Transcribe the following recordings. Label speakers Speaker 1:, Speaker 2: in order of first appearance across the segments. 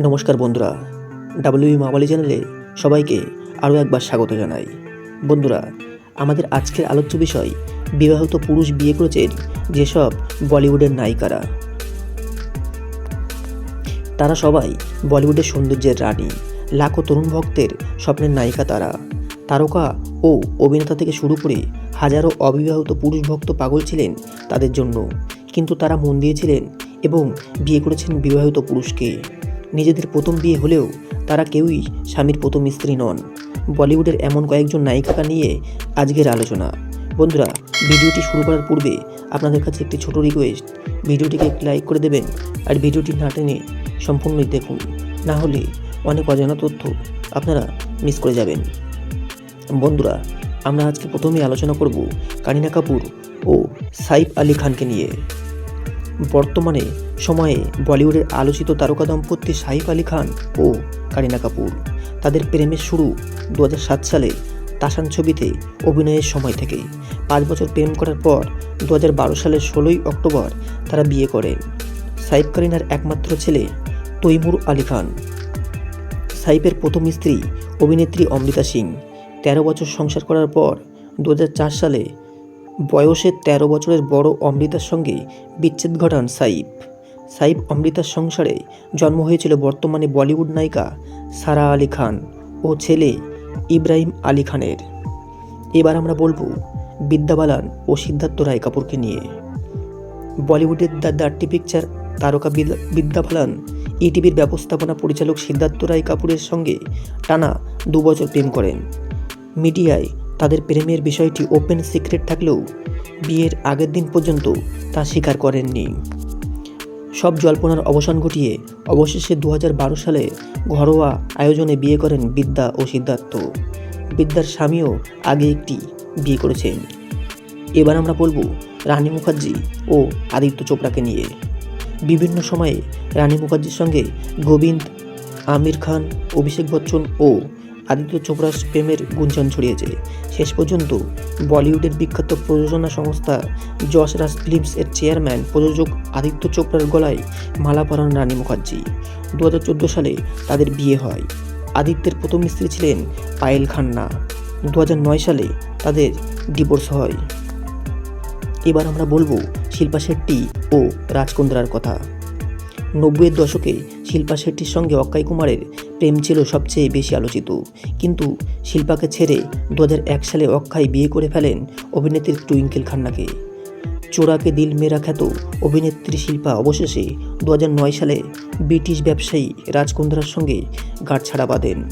Speaker 1: নমস্কার বন্ধুরা ডাব্লিউ মাওয়ালি চ্যানেলে সবাইকে আরও একবার স্বাগত জানাই। বন্ধুরা, আমাদের আজকের আলোচ্য বিষয়, বিবাহিত পুরুষ বিয়ে করেছেন যেসব বলিউডের নায়িকারা। তারা সবাই বলিউডের সৌন্দর্যের রানী, লাখো তরুণ ভক্তের স্বপ্নের নায়িকা তারা। তারকা ও অভিনেতা থেকে শুরু করে হাজারো অবিবাহিত পুরুষ ভক্ত পাগল ছিলেন তাদের জন্য। কিন্তু তারা মন দিয়েছিলেন এবং বিয়ে করেছেন বিবাহিত পুরুষকে। নিজেদের প্রথম বিয়ে হলেও তারা কেউই স্বামীর প্রথম স্ত্রী নন। বলিউডের এমন কয়েকজন নায়িকাকে নিয়ে আজকের আলোচনা। বন্ধুরা, ভিডিওটি শুরু করার পূর্বে আপনাদের কাছে একটি ছোট রিকোয়েস্ট ভিডিওটিকে একটি লাইক করে দেবেন আর ভিডিওটি না টেনে সম্পূর্ণই দেখুন। না হলে অনেক অজানা তথ্য আপনারা মিস করে যাবেন। বন্ধুরা, আমরা আজকে প্রথমেই আলোচনা করব কারিনা কাপুর ও সাইফ আলী খানকে নিয়ে। বর্তমানে সময়ে বলিউডের আলোচিত তারকা দম্পতি সাইফ আলী খান ও কারিনা কাপুর। তাদের প্রেমের শুরু দু হাজার সাত সালে তাসান ছবিতে অভিনয়ের সময় থেকে পাঁচ বছর প্রেম করার পর দু হাজার বারো সালের ষোলোই অক্টোবর তারা বিয়ে করেন সাইফ কারিনার একমাত্র ছেলে তৈমুর আলী খান। সাইফের প্রথম স্ত্রী অভিনেত্রী অমৃতা সিং। তেরো বছর সংসার করার পর দু হাজার চার সালে বয়সে ১৩ বছরের বড় অমৃতার সঙ্গে বিচ্ছেদ ঘটান সাইফ। সাইফ অমৃতার সংসারে জন্ম হয়েছিল বর্তমানে বলিউড নায়িকা সারা আলী খান ও ছেলে ইব্রাহিম আলী খানের। এবার আমরা বলব বিদ্যা বালান ও সিদ্ধার্থ রায় কাপুরকে নিয়ে। বলিউডের দ্য ডার্টি পিকচার তারকা বিদ- বিদ্যা বালান ইটিভির ব্যবস্থাপনা পরিচালক সিদ্ধার্থ রায় কাপুরের সঙ্গে টানা দু বছর প্রেম করেন। মিডিয়ায় তাদের প্রেমের বিষয়টি ওপেন সিক্রেট থাকলেও বিয়ের আগের দিন পর্যন্ত তা স্বীকার করেননি। সব জল্পনার অবসান ঘটিয়ে অবশেষে দু হাজার বারো সালে ঘরোয়া আয়োজনে বিয়ে করেন বিদ্যা ও সিদ্ধার্থ। বিদ্যার স্বামীও আগে একটি বিয়ে করেছেন। এবার আমরা বলব রানী মুখার্জি ও আদিত্য চোপড়াকে নিয়ে। বিভিন্ন সময়ে রানী মুখার্জির সঙ্গে গোবিন্দ, আমির খান, অভিষেক বচ্চন ও আদিত্য চোপড়ার প্রেমের গুঞ্জন ছড়িয়েছে। শেষ পর্যন্ত বলিউডের বিখ্যাত প্রযোজনা সংস্থা যশ রাজ ফিল্মস এর চেয়ারম্যান প্রযোজক আদিত্য চোপড়ার গলায় মালা পরান রানী মুখার্জি। দু হাজার চোদ্দ সালে তাদের বিয়ে হয়। আদিত্যের প্রথম স্ত্রী ছিলেন পায়েল খান্না। দু হাজার নয় সালে তাদের ডিভোর্স হয়। এবার আমরা বলব শিল্পা শেট্টি ও রাজকুন্দ্রার কথা। নব্বইয়ের দশকে শিল্পা শেট্টির সঙ্গে অক্ষয় কুমারের প্রেম ছিল সবচেয়ে বেশি আলোচিত। কিন্তু শিল্পাকে ছেড়ে দু হাজার এক সালে অক্ষয় বিয়ে করে ফেলেন অভিনেত্রী টুইঙ্কেল খান্নাকে। চোরাকে দিল মেরা খ্যাত অভিনেত্রী শিল্পা অবশেষে দু হাজার নয় সালে ব্রিটিশ ব্যবসায়ী রাজকুন্দ্রার সঙ্গে গাঁটছাড়া বাঁধেন।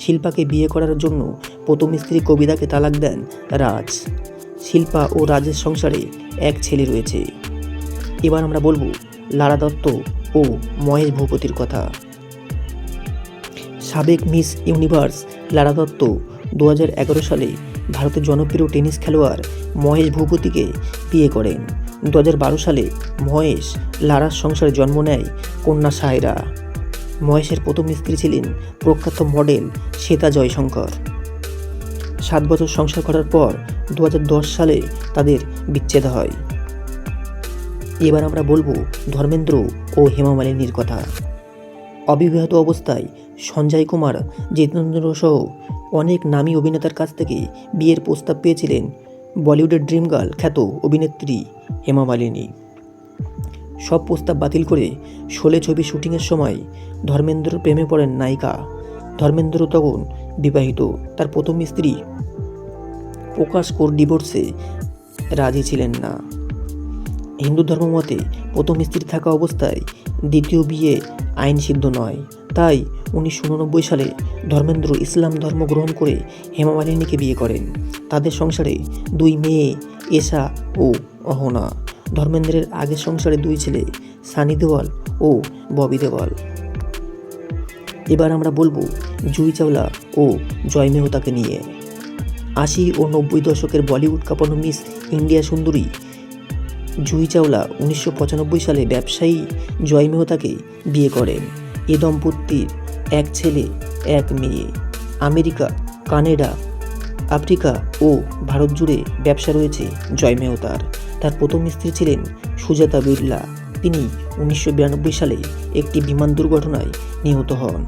Speaker 1: শিল্পাকে বিয়ে করার জন্য প্রথম স্ত্রী কবিতাকে তালাক দেন রাজ। শিল্পা ও রাজের সংসারে এক ছেলে রয়েছে। এবার আমরা বলব লারা দত্ত ও মহেশ ভূপতির কথা। সাবেক মিস ইউনিভার্স লারা দত্ত। দু হাজার এগারো সালে ভারতের জনপ্রিয় টেনিস খেলোয়াড় মহেশ ভূপতিকে বিয়ে করেন। দু হাজার বারো সালে মহেশ লারার সংসারে জন্ম নেয় কন্যা সায়রা। মহেশের প্রথম স্ত্রী ছিলেন প্রখ্যাত মডেল শ্বেতা জয়শঙ্কর। সাত বছর সংসার করার পর দু হাজার দশ সালে তাদের বিচ্ছেদ হয়। এবার আমরা বলব ধর্মেন্দ্র ও হেমা মালিনীর কথা। অবিবাহিত অবস্থায় সঞ্জয় কুমার, জিতেন্দ্র সহ অনেক নামী অভিনেতার কাছ থেকে বিয়ের প্রস্তাব পেয়েছিলেন বলিউডের ড্রিম গার্ল খ্যাত অভিনেত্রী হেমা মালিনী। সব প্রস্তাব বাতিল করে শোলে ছবি শুটিংয়ের সময় ধর্মেন্দ্র প্রেমে পড়েন নায়িকা। ধর্মেন্দ্র তখন বিবাহিত, তার প্রথম স্ত্রী। প্রকাশ কোর ডিভোর্সে রাজি ছিলেন না। হিন্দু ধর্ম মতে প্রথম স্ত্রী থাকা অবস্থায় দ্বিতীয় বিয়ে আইন সিদ্ধ নয়। তাই উনিশশো উননব্বই সালে ধর্মেন্দ্র ইসলাম ধর্ম গ্রহণ করে হেমা মালিনীকে বিয়ে করেন। তাদের সংসারে দুই মেয়ে, এশা ও অহনা। ধর্মেন্দ্রের আগের সংসারে দুই ছেলে, সানি দেওয়াল ও ববি দেওয়াল। এবার আমরা বলব জুই চাওলা ও জয় মেহতাকে নিয়ে। আশি ও নব্বই দশকের বলিউড কাঁপানো মিস ইন্ডিয়া সুন্দরী জুহি চাওলা উনিশশো পঁচানব্বই সালে ব্যবসায়ী জয় মেহতাকে বিয়ে করেন। এ দম্পতির এক ছেলে, এক মেয়ে। আমেরিকা, কানাডা, আফ্রিকা ও ভারত জুড়ে ব্যবসা রয়েছে জয় মেহতার। তার প্রথম স্ত্রী ছিলেন সুজাতা বিড়লা। তিনি উনিশশো বিরানব্বই সালে একটি বিমান দুর্ঘটনায় নিহত হন।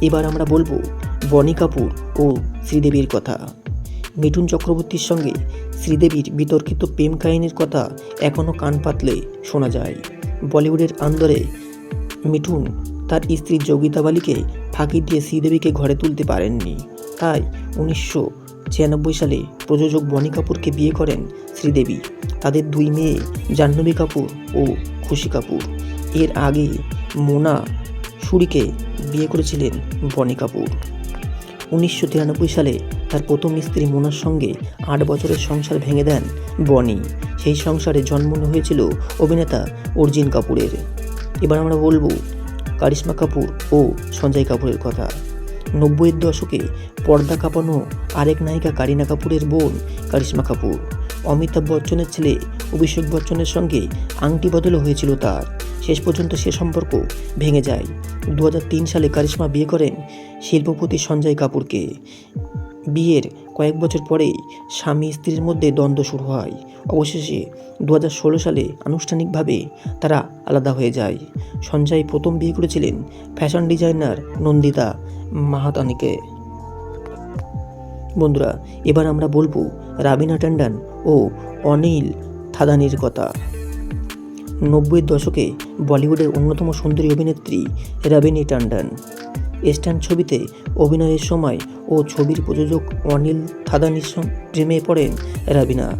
Speaker 1: এবার আমরা বলব বনি কাপুর ও শ্রীদেবীর কথা। মিঠুন চক্রবর্তীর সঙ্গে শ্রীদেবীর বিতর্কিত প্রেম কাহিনীর কথা এখনও কান পাতলে শোনা যায়। বলিউডের আন্দরে মিঠুন তার স্ত্রী যোগিতা বালিকে ফাঁকি দিয়ে শ্রীদেবীকে ঘরে তুলতে পারেননি। তাই উনিশশো ছিয়ানব্বই সালে প্রযোজক বনি কাপুরকে বিয়ে করেন শ্রীদেবী। তাদের দুই মেয়ে জাহ্নবী কাপুর ও খুশি কাপুর। এর আগে মোনা সুরিকে বিয়ে করেছিলেন বনি কাপুর। উনিশশো তিরানব্বই সালে তার প্রথম স্ত্রী মোনার সঙ্গে আট বছরের সংসার ভেঙে দেন বনি। সেই সংসারে জন্ম হয়েছিল অভিনেতা অর্জুন কাপুরের। এবার আমরা বলব কারিশ্মা কাপুর ও সঞ্জয় কাপুরের কথা। নব্বইয়ের দশকে পর্দা কাঁপানো আরেক নায়িকা কারিনা কাপুরের বোন কারিশ্মা কাপুর। অমিতাভ বচ্চনের ছেলে অভিষেক বচ্চনের সঙ্গে আংটি বদলও হয়েছিল তার। শেষ পর্যন্ত সে সম্পর্ক ভেঙে যায়। দু হাজার তিন সালে কারিশ্মা বিয়ে করেন শিল্পপতি সঞ্জয় কাপুরকে। বিয়ের কয়েক বছর পরেই স্বামী স্ত্রীর মধ্যে দ্বন্দ্ব শুরু হয়। অবশেষে দু হাজার ষোলো সালে আনুষ্ঠানিকভাবে তারা আলাদা হয়ে যায়। সঞ্জয় প্রথম বিয়ে করেছিলেন ফ্যাশন ডিজাইনার নন্দিতা মাহাতানিকে। বন্ধুরা, এবার আমরা বলব রাবিনা ট্যান্ডন ও অনিল থাদানির কথা। নব্বইয়ের দশকে বলিউডের অন্যতম সুন্দরী অভিনেত্রী রাবিনী টান্ডন স্ট্যান্ড ছবিতে অভিনয়ের সময় ও ছবির প্রযোজক অনিল থাদানির প্রেমে পড়েন রাবিনা।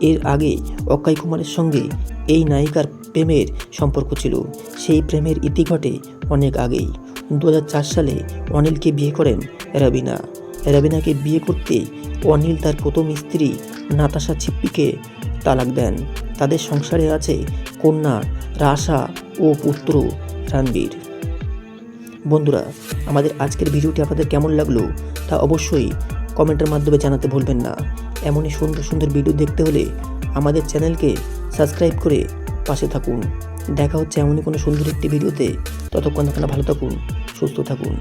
Speaker 1: এর আগে অক্ষয় কুমারের সঙ্গে এই নায়িকার প্রেমের সম্পর্ক ছিল। সেই প্রেমের ইতি ঘটে অনেক আগেই। দু হাজার চার সালে অনিলকে বিয়ে করেন রাবিনা। রাবিনাকে বিয়ে করতে অনিল তার প্রথম স্ত্রী নাতাশা ছিপ্পিকে তালাক দেন। তাদের সংসারে আছে কন্যা রাশা ও পুত্র রণবীর বন্ধুরা আমাদের আজকের ভিডিওটি আপনাদের কেমন লাগল তা অবশ্যই কমেন্টের মাধ্যমে জানাতে ভুলবেন না। এমনই সুন্দর সুন্দর ভিডিও দেখতে হলে আমাদের চ্যানেলকে সাবস্ক্রাইব করে পাশে থাকুন। দেখা হচ্ছে এমনই কোনো সুন্দর একটি ভিডিওতে। ততক্ষণ আপনারা ভালো থাকুন, সুস্থ থাকুন।